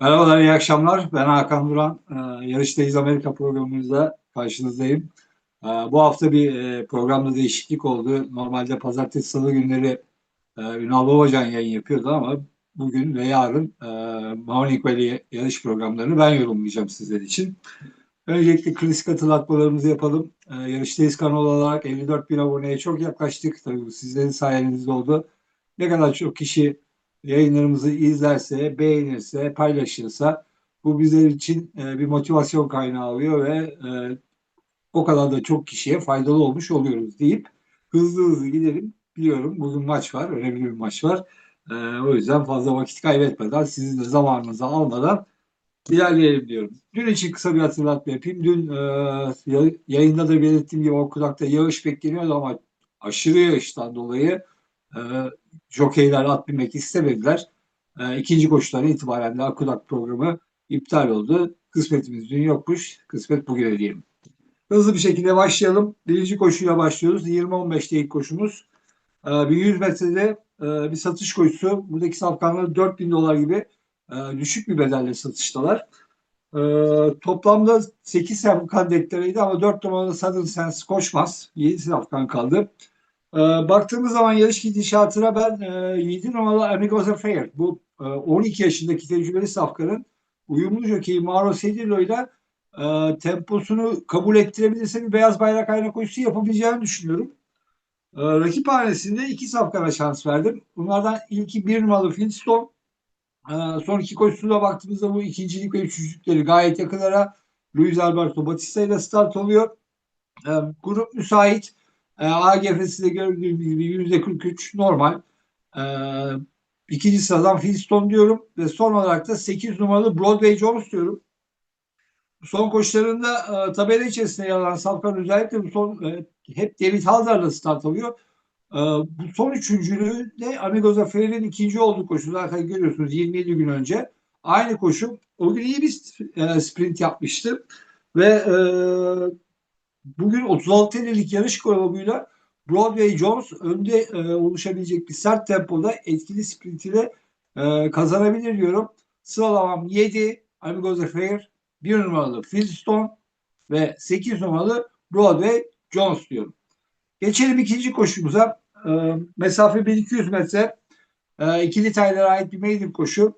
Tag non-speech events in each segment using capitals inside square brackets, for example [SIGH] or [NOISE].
Merhabalar, iyi akşamlar. Ben Hakan Duran. Ee, Yarıştayız Amerika programımızda karşınızdayım. Ee, Bu hafta bir e, programda değişiklik oldu. Normalde pazartesi, salı günleri e, Ünal Babacan yayın yapıyordu ama bugün ve yarın e, Morning Valley yarış programlarını ben yorumlayacağım sizler için. Öncelikle klasik hatırlatmalarımızı yapalım. Ee, Yarıştayız kanal olarak 54 bin aboneye çok yaklaştık. Tabii bu sizlerin sayenizde oldu. Ne kadar çok kişi yayınlarımızı izlerse, beğenirse, paylaşırsa bu bizler için e, bir motivasyon kaynağı oluyor ve e, o kadar da çok kişiye faydalı olmuş oluyoruz deyip hızlı hızlı gidelim. Biliyorum bugün maç var, önemli bir maç var. E, o yüzden fazla vakit kaybetmeden, sizin de zamanınızı almadan ilerleyelim diyorum. Dün için kısa bir hatırlatma yapayım. Dün e, yayında da belirttiğim gibi Okudak'ta yağış bekleniyordu ama aşırı yağıştan dolayı e, jokeyler at binmek istemediler. E, ikinci koşudan itibaren de Akudak programı iptal oldu. Kısmetimiz dün yokmuş. Kısmet bugüne diyelim. Hızlı bir şekilde başlayalım. Birinci koşuyla başlıyoruz. 20-15'te ilk koşumuz. E, 1100 metrede e, bir satış koşusu. Buradaki safkanları 4000 dolar gibi e, düşük bir bedelle satıştalar. E, toplamda 8 safkan deklarıydı ama 4 numaralı Southern Sense koşmaz. 7 safkan kaldı. E, baktığımız zaman yarış gidişatına ben e, 7 numaralı Amigos Affair bu e, 12 yaşındaki tecrübeli safkanın uyumlu jokeyi Mauro Sedillo ile e, temposunu kabul ettirebilirse bir beyaz bayrak ayna koşusu yapabileceğini düşünüyorum. E, rakip hanesinde iki safkana şans verdim. Bunlardan ilki bir numaralı Flintstone. E, son iki koşusuna baktığımızda bu ikincilik ve üçüncülükleri gayet yakınlara Luis Alberto Batista ile start oluyor. E, grup müsait. E, AGF'si de gibi yüzde 43 normal. E, ikinci sıradan Flintstone diyorum ve son olarak da 8 numaralı Broadway Jones diyorum. Son koşularında e, tabela içerisinde yer alan Safkan özellikle bu son e, hep David Halder'la start alıyor. E, bu son üçüncülüğü de Amigo Zafer'in ikinci olduğu koşu. Zaten görüyorsunuz 27 gün önce. Aynı koşu. O gün iyi bir e, sprint yapmıştı. Ve e, bugün 36 TL'lik yarış grubuyla Broadway Jones önde e, oluşabilecek bir sert tempoda etkili sprintiyle e, kazanabilir diyorum. Sıralamam 7 Amigo Zafer, 1 numaralı Flintstone ve 8 numaralı Broadway Jones diyorum. Geçelim ikinci koşumuza. E, mesafe 1200 metre. E, ikili taylara ait bir maiden koşu.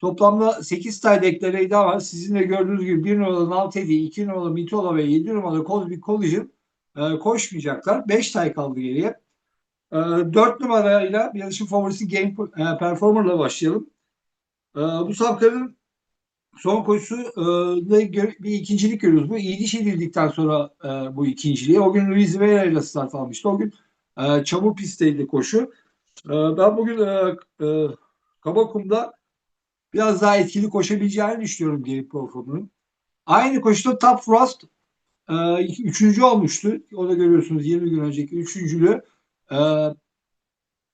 Toplamda 8 tay deklareydi ama sizin de gördüğünüz gibi 1 numaralı Naltedi, 2 numaralı Mitola ve 7 numaralı Cosby Collision e, koşmayacaklar. 5 tay kaldı geriye. E, 4 numarayla yarışın favorisi Game e, Performer'la başlayalım. E, bu safkanın son koşusu e, bir ikincilik görüyoruz. Bu iyi diş edildikten sonra e, bu ikinciliği. O gün Luis Vera ile start almıştı. O gün e, çamur pistteydi koşu. E, ben bugün e, e, Kabakum'da biraz daha etkili koşabileceğini düşünüyorum Gary Crawford'un. Aynı koşuda Top Frost e, üçüncü olmuştu. O da görüyorsunuz 20 gün önceki üçüncülü. E,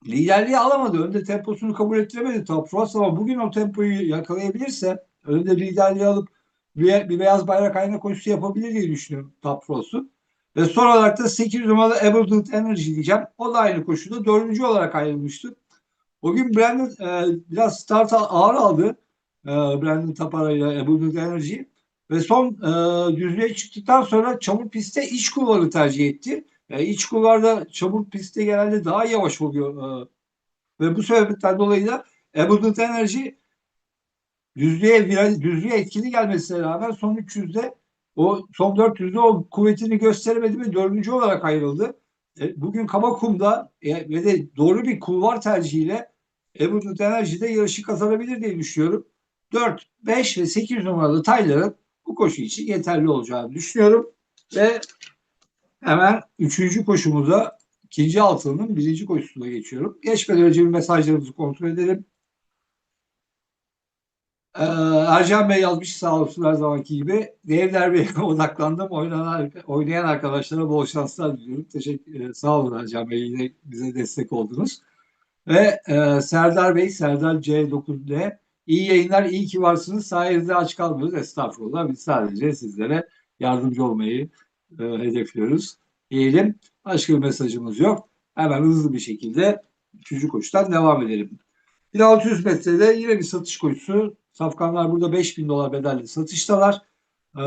liderliği alamadı. Önde temposunu kabul ettiremedi Top Frost ama bugün o tempoyu yakalayabilirse önde liderliği alıp bir, bir beyaz bayrak ayna koşusu yapabilir diye düşünüyorum Top Frost'u. Ve son olarak da 8 numaralı Abundant Energy diyeceğim. O da aynı koşuda dördüncü olarak ayrılmıştı. O gün Brandon e, biraz start ağır aldı. E, Brandon Tapara ile Abundant Energy. Ve son e, düzlüğe çıktıktan sonra çamur pistte iç kulvarı tercih etti. E, iç kulvarda çamur pistte genelde daha yavaş oluyor. E, ve bu sebepten dolayı da Abundant Energy düzlüğe, düzlüğe etkili gelmesine rağmen son 300'de o son 400'de o kuvvetini gösteremedi ve dördüncü olarak ayrıldı. E, bugün Kabakum'da e, ve de doğru bir kulvar tercihiyle Ebru Enerji'de yarışı kazanabilir diye düşünüyorum. 4, 5 ve 8 numaralı tayların bu koşu için yeterli olacağını düşünüyorum. Ve hemen üçüncü koşumuza ikinci altının birinci koşusuna geçiyorum. Geçmeden önce bir mesajlarımızı kontrol edelim. Ee, Ercan Bey yazmış sağ olsun her zamanki gibi. Devler Bey'e [LAUGHS] odaklandım. Oynanan, oynayan arkadaşlara bol şanslar diliyorum. Teşekkür ederim. Sağ olun Ercan Bey. Yine bize destek oldunuz. Ve e, Serdar Bey, Serdar C9D. İyi yayınlar, iyi ki varsınız. Sayenizde aç kalmıyoruz. Estağfurullah. Biz sadece sizlere yardımcı olmayı e, hedefliyoruz. Diyelim. Başka bir mesajımız yok. Hemen hızlı bir şekilde üçüncü koşudan devam edelim. 1600 metrede yine bir satış koşusu. Safkanlar burada 5000 dolar bedelli satıştalar. Ee,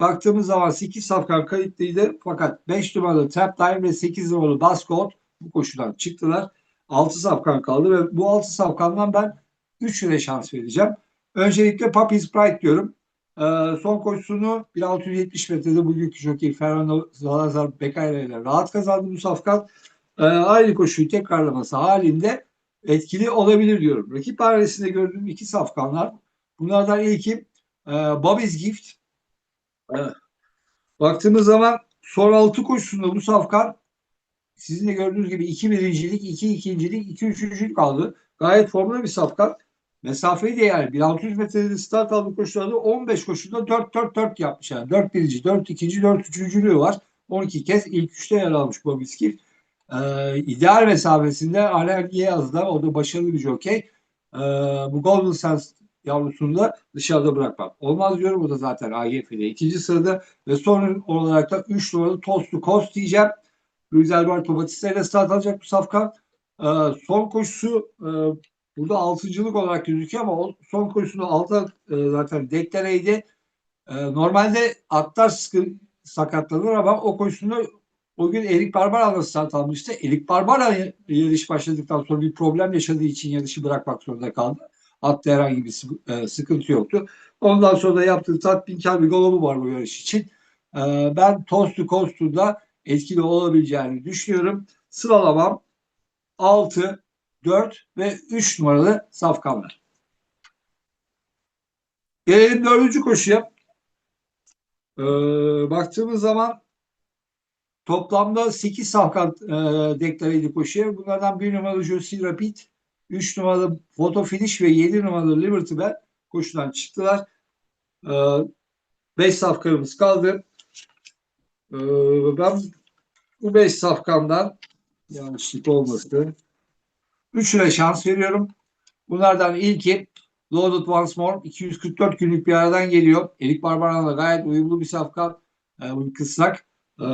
baktığımız zaman 8 safkan kayıtlıydı. Fakat 5 numaralı Trap Time ve 8 numaralı Baskot bu koşudan çıktılar. 6 safkan kaldı ve bu 6 safkandan ben 3 lira şans vereceğim. Öncelikle Papi's Pride diyorum. Ee, son koşusunu 1670 metrede bugünkü jockey Fernando Salazar Beccaria ile rahat kazandı bu safkan. Ee, aynı koşuyu tekrarlaması halinde etkili olabilir diyorum. Rakip ailesinde gördüğüm iki safkanlar. Bunlardan ilki e, Bobby's Gift. E, baktığımız zaman son altı koşusunda bu safkan sizin de gördüğünüz gibi iki birincilik, iki ikincilik, iki üçüncülük aldı. Gayet formda bir safkan. Mesafeyi de yani 1600 metrede start aldığı koşularda 15 koşuda 4-4-4 yapmış. Yani 4 birinci, 4 ikinci, 4 üçüncülüğü var. 12 kez ilk üçte yer almış Bobby's Gift. Ee, ideal mesafesinde Alain Yaz'da o da başarılı bir jokey. Ee, bu Golden Sense yavrusunu da dışarıda bırakmak. Olmaz diyorum o da zaten AGF'de ikinci sırada ve son olarak da 3 numaralı Toast to Coast diyeceğim. Luis Alberto Batista ile start alacak bu safkan. Ee, son koşusu e, burada altıncılık olarak gözüküyor ama o son koşusunda altı e, zaten deklareydi. E, normalde atlar sıkı, sakatlanır ama o koşusunda o gün Erik Barbara'la start almıştı. Erik Barbara yarış başladıktan sonra bir problem yaşadığı için yarışı bırakmak zorunda kaldı. Atta herhangi bir e, sıkıntı yoktu. Ondan sonra da yaptığı tatminkar bir golobu var bu yarış için. E, ben Tostu Kostu'da etkili olabileceğini düşünüyorum. Sıralamam 6, 4 ve 3 numaralı safkanlar. Gelelim dördüncü koşuya. Ee, baktığımız zaman Toplamda 8 safkan e, deklarıydı koşuya. Bunlardan 1 numaralı Josie Rapid, 3 numaralı Photo Finish ve 7 numaralı Liberty Bell koşudan çıktılar. 5 e, safkanımız kaldı. E, ben bu 5 safkandan yanlışlık olmasın. 3'üne şans veriyorum. Bunlardan ilki Loaded Once More 244 günlük bir aradan geliyor. Elik Barbaran'la gayet uyumlu bir safkan. E, bu kısrak. E,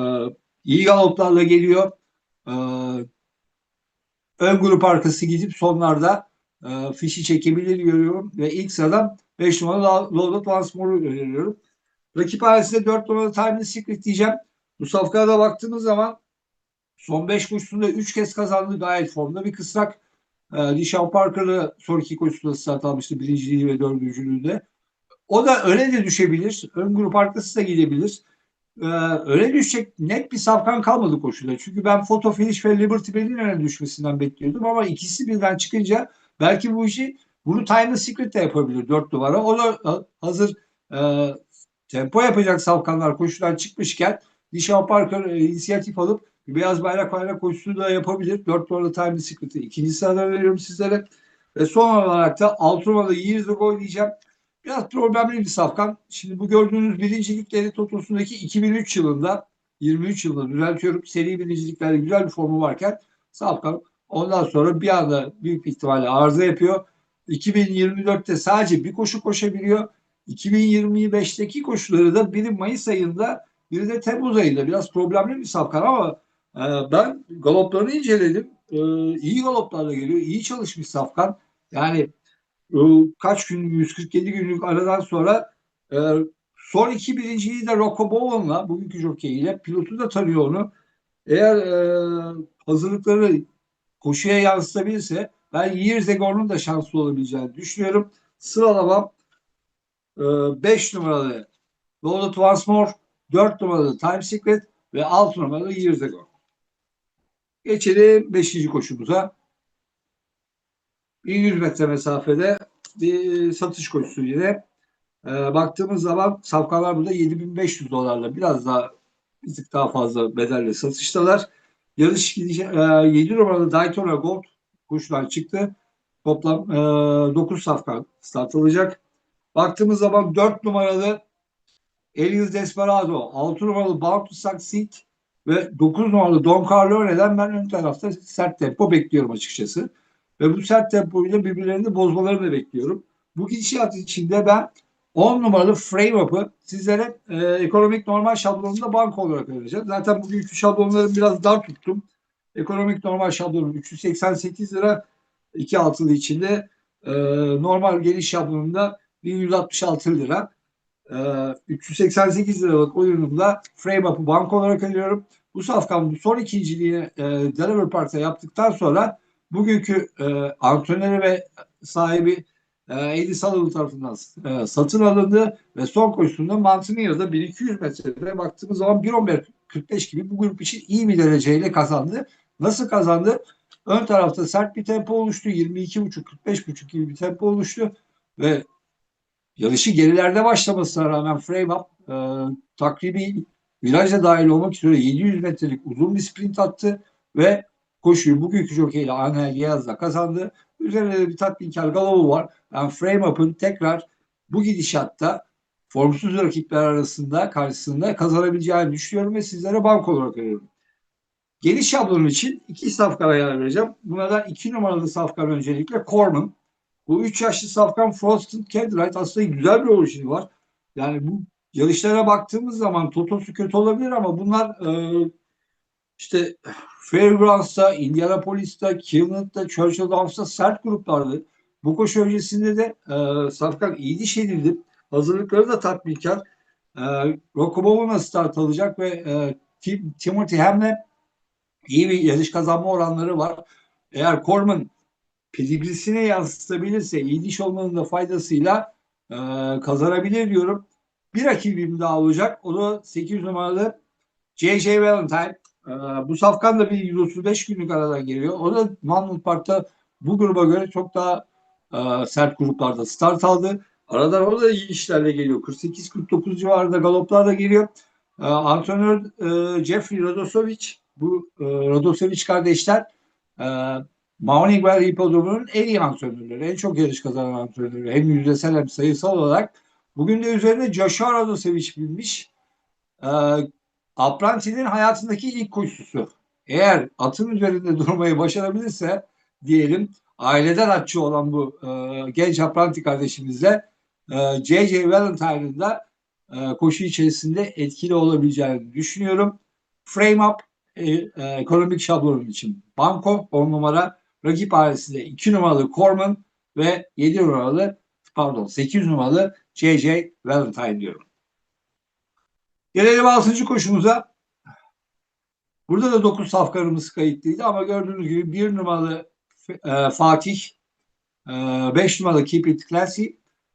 iyi galoplarla geliyor. Ee, ön grup arkası gidip sonlarda e, fişi çekebilir görüyorum ve ilk sıradan 5 numaralı Loaded Once More'u öneriyorum. Rakip ailesinde 4 numaralı Timely Secret diyeceğim. Bu safkada baktığımız zaman son 5 koşusunda 3 kez kazandı gayet formda bir kısrak. E, Dishon Parker'ı son iki koşusunda start almıştı birinciliği ve dördüncülüğü de. O da öne de düşebilir. Ön grup arkası da gidebilir e, öne düşecek net bir safkan kalmadı koşuda. Çünkü ben Photo Finish ve Liberty Bell'in öne düşmesinden bekliyordum ama ikisi birden çıkınca belki bu işi bunu Time Secret de yapabilir dört duvara. O da e, hazır e, tempo yapacak safkanlar koşudan çıkmışken Dishon Parker inisiyatif alıp beyaz bayrak bayrak koşusunu da yapabilir. Dört numaralı Time Secret'i ikinci sırada veriyorum sizlere. Ve son olarak da altı numaralı Years Ago diyeceğim. Biraz problemli bir safkan. Şimdi bu gördüğünüz birincilikleri Totosu'ndaki 2003 yılında 23 yılında düzeltiyorum. Seri birinciliklerde güzel bir formu varken safkan ondan sonra bir anda büyük bir ihtimalle arıza yapıyor. 2024'te sadece bir koşu koşabiliyor. 2025'teki koşuları da biri Mayıs ayında biri de Temmuz ayında biraz problemli bir safkan ama e, ben galoplarını inceledim. E, iyi galoplarla geliyor. iyi çalışmış safkan. Yani kaç gün 147 günlük aradan sonra e, son iki birinciliği de Rocco Bowen'la bugünkü jockey ile pilotu da tanıyor onu. Eğer e, hazırlıkları koşuya yansıtabilirse ben Years da şanslı olabileceğini düşünüyorum. Sıralamam 5 e, numaralı Loaded Once 4 numaralı Time Secret ve 6 numaralı Years Geçelim 5. koşumuza. 1100 metre mesafede bir satış koşusu yine. E, baktığımız zaman safkanlar burada 7500 dolarla biraz daha bir tık daha fazla bedelle satıştalar. Yarış gidişi, e, 7 numaralı Daytona Gold kuşlar çıktı. Toplam e, 9 safkan start alacak. Baktığımız zaman 4 numaralı Elias Desperado, 6 numaralı Bound to Succeed ve 9 numaralı Don Carlone'den ben ön tarafta sert tempo bekliyorum açıkçası. Ve bu sert tempoyla birbirlerini bozmalarını bekliyorum. Bu gidişat içinde ben 10 numaralı frame up'ı sizlere e, ekonomik normal şablonunda banka olarak vereceğim. Zaten bugünkü şablonları biraz dar tuttum. Ekonomik normal şablonu 388 lira iki altılı içinde e, normal geniş şablonunda 1166 lira. E, 388 liralık oyunumda frame up'ı bank olarak alıyorum. Bu safkan bu son ikinciliğini e, Delaware Park'ta yaptıktan sonra bugünkü e, antrenörü ve sahibi e, Eddie Sullivan tarafından e, satın alındı ve son koşusunda Mountaineer'da 1200 metrede baktığımız zaman 1.11.45 gibi bu grup için iyi bir dereceyle kazandı. Nasıl kazandı? Ön tarafta sert bir tempo oluştu. 22.5-45.5 gibi bir tempo oluştu ve yarışı gerilerde başlamasına rağmen frame up e, takribi viraja dahil olmak üzere 700 metrelik uzun bir sprint attı ve koşuyu bugünkü jokeyle Anel Yaz'la kazandı. Üzerinde de bir tatminkar Galovu var. Yani frame up'ın tekrar bu gidişatta formsuz rakipler arasında karşısında kazanabileceğini düşünüyorum ve sizlere bank olarak veriyorum. Geniş şablon için iki safkana yer vereceğim. Buna iki numaralı safkan öncelikle Corman. Bu üç yaşlı safkan Frosted Candlelight aslında güzel bir orijini var. Yani bu yarışlara baktığımız zaman Totosu kötü olabilir ama bunlar e, işte Fairgrounds'ta, Indianapolis'ta, Cleveland'da, Churchill Downs'ta sert gruplardı. Bu koşu öncesinde de e, Safkan iyi diş edildi. Hazırlıkları da tatminkar. E, Rocco start alacak ve e, Tim, Timothy Ham'le iyi bir yarış kazanma oranları var. Eğer Corman pedigrisine yansıtabilirse iyi diş olmanın da faydasıyla e, kazanabilir diyorum. Bir rakibim daha olacak. O da 8 numaralı J.J. Valentine. Ee, bu safkan da bir 135 günlük aradan geliyor. O da Mahmut Park'ta bu gruba göre çok daha e, sert gruplarda start aldı. Aradan orada da iyi işlerle geliyor. 48-49 civarında galoplar da geliyor. E, antrenör e, Jeffrey Radosovic, bu e, Radosovic kardeşler e, Morning Valley Hipodromu'nun en iyi antrenörleri, en çok yarış kazanan antrenörleri. Hem yüzdesel hem sayısal olarak. Bugün de üzerine Joshua Radosovic binmiş. E, Apprentice'nin hayatındaki ilk koşusu. Eğer atın üzerinde durmayı başarabilirse diyelim aileden atçı olan bu e, genç Apprentice kardeşimizle e, J.J. Valentine'ın da e, koşu içerisinde etkili olabileceğini düşünüyorum. Frame up e, e, ekonomik şablonun için Banko 10 numara rakip ailesinde 2 numaralı Corman ve 7 numaralı pardon 8 numaralı J.J. Valentine diyorum. Gelelim 6. koşumuza. Burada da 9 safkarımız kayıtlıydı ama gördüğünüz gibi 1 numaralı e, Fatih, 5 e, numaralı Keep It Classy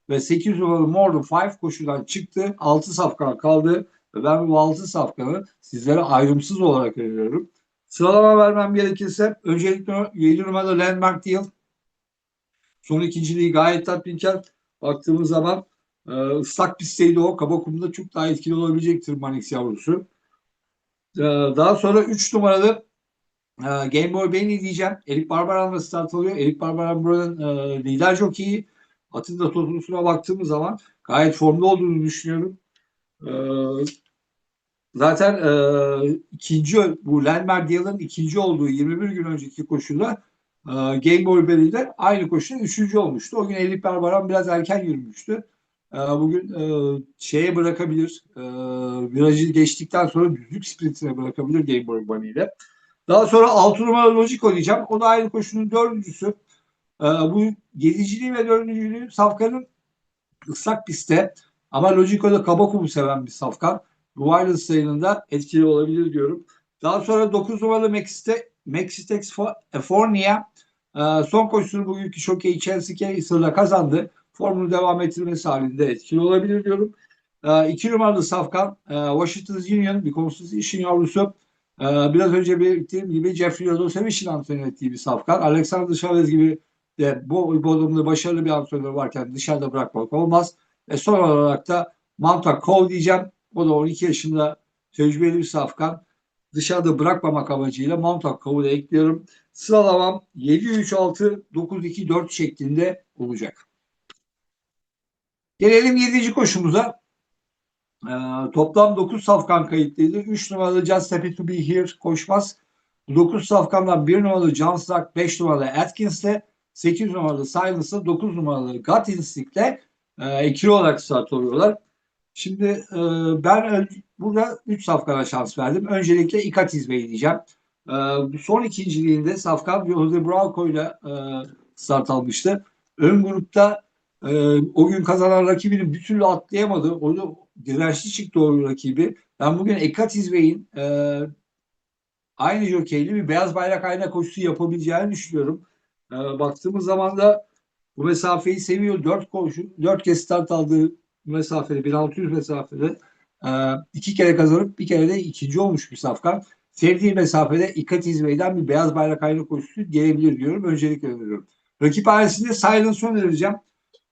ve 8 numaralı More Than 5 koşudan çıktı. 6 safkan kaldı ve ben bu 6 safkanı sizlere ayrımsız olarak veriyorum. Sıralama vermem gerekirse öncelikle 7 numaralı Landmark Deal. Son ikinciliği gayet tatminkar. Baktığımız zaman e, ıslak pistteydi o. Kaba kumda çok daha etkili olabilecektir Manix yavrusu. E, daha sonra 3 numaralı e, Game Boy Benny diyeceğim. Erik Barbaran'la start alıyor. Erik Barbaran buranın e, lider jokeyi. Atın da totusuna baktığımız zaman gayet formda olduğunu düşünüyorum. E, zaten e, ikinci bu Lenmer Deal'ın ikinci olduğu 21 gün önceki koşuda e, Game Boy Benny'de aynı koşuda üçüncü olmuştu. O gün Erik Barbaran biraz erken yürümüştü. Ee, bugün e, şeye bırakabilir. E, virajı geçtikten sonra düzlük sprintine bırakabilir Game Bunny ile. Daha sonra 6 numara Logico diyeceğim. O da aynı koşunun dördüncüsü. E, bu yediciliği ve dördüncülüğü Safkan'ın ıslak pistte ama Logico'da kaba kumu seven bir Safkan. Wireless sayınında etkili olabilir diyorum. Daha sonra 9 numaralı Maxite, Maxitex Fornia e, son koşusunu bugünkü şokeyi Chelsea Caser'la kazandı formunu devam ettirmesi halinde etkili olabilir diyorum. E, iki numaralı Safkan e, Washington Union bir Constitution yavrusu. E, biraz önce belirttiğim gibi Jeffrey Radosevic'in antrenör ettiği bir Safkan. Alexander Chavez gibi de bu Bodrum'da başarılı bir antrenör varken dışarıda bırakmak olmaz. Ve son olarak da Manta Cole diyeceğim. O da 12 yaşında tecrübeli bir safkan. Dışarıda bırakmamak amacıyla Manta Cole'u ekliyorum. Sıralamam 7-3-6-9-2-4 şeklinde olacak. Gelelim 7. koşumuza. Ee, toplam 9 safkan kayıtlıydı. 3 numaralı Just Happy to be Here koşmaz. 9 safkandan 1 numaralı John Stark, 5 numaralı Atkins'le, 8 numaralı Silence'la, 9 numaralı Gut Instinct'le e, ikili olarak start oluyorlar. Şimdi e, ben burada 3 safkana şans verdim. Öncelikle Ikat Bey diyeceğim. E, son ikinciliğinde safkan Jose Brauco ile e, start almıştı. Ön grupta o gün kazanan rakibini bir türlü atlayamadı. Orada dirençli çıktı o rakibi. Ben bugün Ekat İzbey'in e, aynı jokeyli bir beyaz bayrak ayna koşusu yapabileceğini düşünüyorum. Baktığımız zaman da bu mesafeyi seviyor. Dört koşu, dört kez start aldığı mesafede, 1600 mesafede e, iki kere kazanıp bir kere de ikinci olmuş bir safkan. Sevdiği mesafede İkat İzbey'den bir beyaz bayrak ayna koşusu gelebilir diyorum. Öncelikle öneriyorum. Rakip ailesinde Silence'ı önereceğim.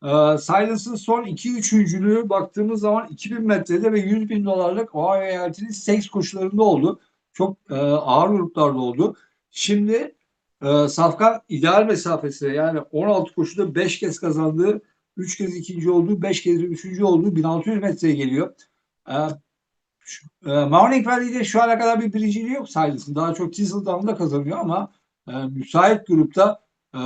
Ee, Silence'ın son iki üçüncülüğü baktığımız zaman 2000 metrede ve 100 bin dolarlık Ohio eyaletinin seks koşularında oldu. Çok e, ağır gruplarda oldu. Şimdi e, Safkan ideal mesafesine yani 16 koşuda 5 kez kazandığı, 3 kez ikinci olduğu, 5 kez üçüncü olduğu 1600 metreye geliyor. E, şu- e, Morning Valley'de şu ana kadar bir birinciliği yok Silence'ın. Daha çok Thistledown'da kazanıyor ama e, müsait grupta e,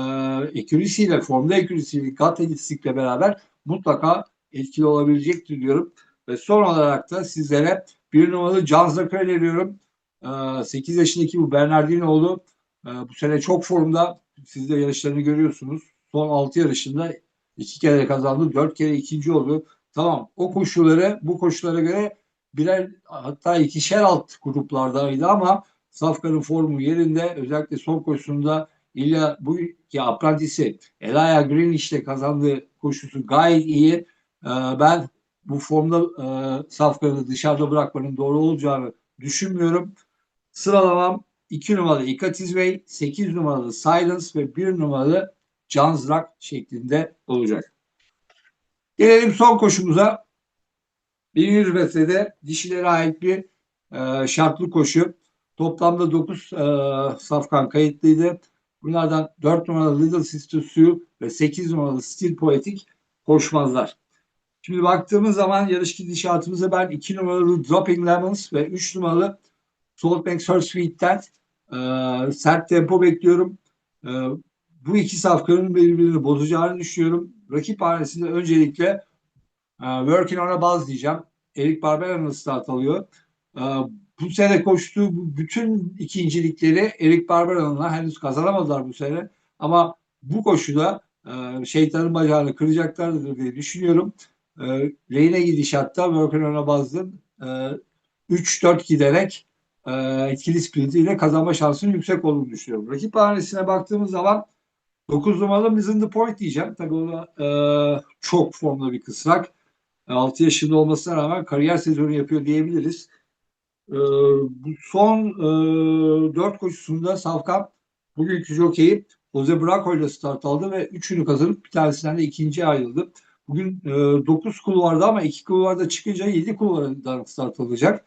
accuracy'yle, formda accuracy'yle, gut elastikle beraber mutlaka etkili olabilecektir diyorum. Ve son olarak da sizlere bir numaralı John Zucker öneriyorum. E, 8 yaşındaki bu Bernardinoğlu e, bu sene çok formda. Siz de yarışlarını görüyorsunuz. Son 6 yarışında iki kere kazandı, 4 kere ikinci oldu. Tamam o koşuları bu koşulara göre birer hatta ikişer alt gruplardaydı ama Safkan'ın formu yerinde. Özellikle son koşusunda İlya bu ki aprantisi Elaya Greenwich'te kazandığı koşusu gayet iyi. Ee, ben bu formda e, Safkan'ı dışarıda bırakmanın doğru olacağını düşünmüyorum. Sıralamam 2 numaralı Ikatizway, 8 numaralı Silence ve 1 numaralı Jansrak şeklinde olacak. Gelelim son koşumuza. 1100 metrede dişilere ait bir e, şartlı koşu. Toplamda 9 e, safkan kayıtlıydı. Bunlardan 4 numaralı Little Sister Sue ve 8 numaralı Still Poetic koşmazlar. Şimdi baktığımız zaman yarış gidişatımıza ben 2 numaralı Dropping Lemons ve 3 numaralı Salt Bank Surf Sweet'ten e, sert tempo bekliyorum. E, bu iki safkanın birbirini bozacağını düşünüyorum. Rakip hanesinde öncelikle e, Working on a Buzz diyeceğim. Eric Barbera'nın start alıyor. E, bu sene koştuğu bütün ikincilikleri Eric Barbera'nınla henüz kazanamadılar bu sene. Ama bu koşuda e, şeytanın bacağını kıracaklardır diye düşünüyorum. E, Reyne gidişatta Working on a Buzz'ın e, 3-4 giderek e, etkili sprintiyle kazanma şansının yüksek olduğunu düşünüyorum. Rakip hanesine baktığımız zaman 9 numaralı Mizin the Point diyeceğim. Tabii o da e, çok formda bir kısrak. 6 yaşında olmasına rağmen kariyer sezonu yapıyor diyebiliriz. E, bu son e, 4 koşusunda Safkan bugünkü jokeyi Jose Braco ile start aldı ve üçünü kazanıp bir tanesinden de ikinciye ayrıldı. Bugün e, 9 kulvarda ama 2 kulvarda çıkınca 7 kulvardan start alacak.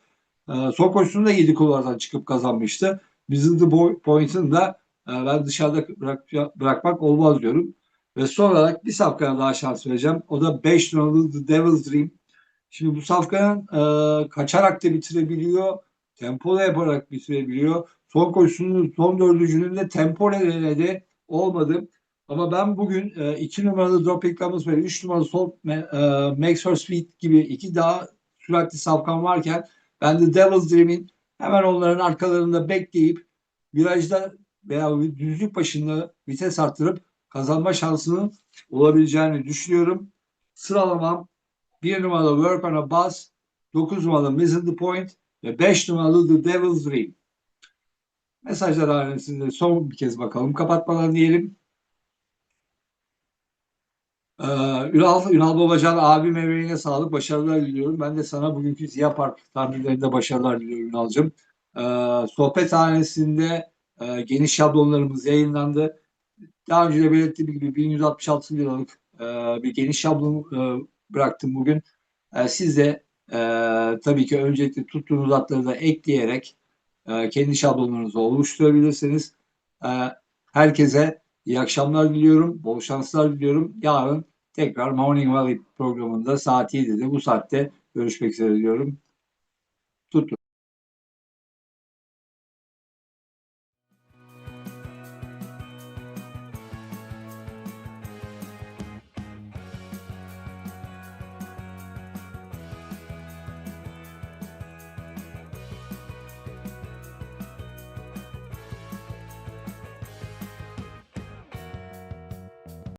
E, son koşusunda 7 kulvardan çıkıp kazanmıştı. Bizim the Point'ın da e, ben dışarıda bırak, bırakmak olmaz diyorum. Ve son olarak bir safkana daha şans vereceğim. O da 5 numaralı The Devil's Dream. Şimdi bu safkanın e, kaçarak da bitirebiliyor. Tempo da yaparak bitirebiliyor. Son koşusunun son dördüncünün de tempo denedi. Olmadı. Ama ben bugün 2 numaralı Dropping Lamus ve 3 numaralı Sol e, Max Her Speed gibi iki daha süratli safkan varken ben de Devil's Dream'in hemen onların arkalarında bekleyip virajda veya düzlük başında vites arttırıp kazanma şansının olabileceğini düşünüyorum. Sıralamam 1 numaralı Work on a Bus, 9 numaralı Missing the Point ve 5 numaralı The Devil's Dream. Mesajlar hanesinde son bir kez bakalım. Kapatmadan diyelim. Ee, Ünal, Ünal Babacan abim emeğine sağlık, başarılar diliyorum. Ben de sana bugünkü Ziya Park tahminlerinde başarılar diliyorum Ünal'cığım. Ee, sohbet hanesinde e, geniş şablonlarımız yayınlandı. Daha önce de belirttiğim gibi 1166 liralık e, bir geniş şablon e, bıraktım bugün. E, siz de e, tabii ki öncelikle tuttuğunuz atları da ekleyerek kendi şablonlarınızı oluşturabilirsiniz. Herkese iyi akşamlar diliyorum, bol şanslar diliyorum. Yarın tekrar Morning Valley programında saat 7'de bu saatte görüşmek üzere diyorum.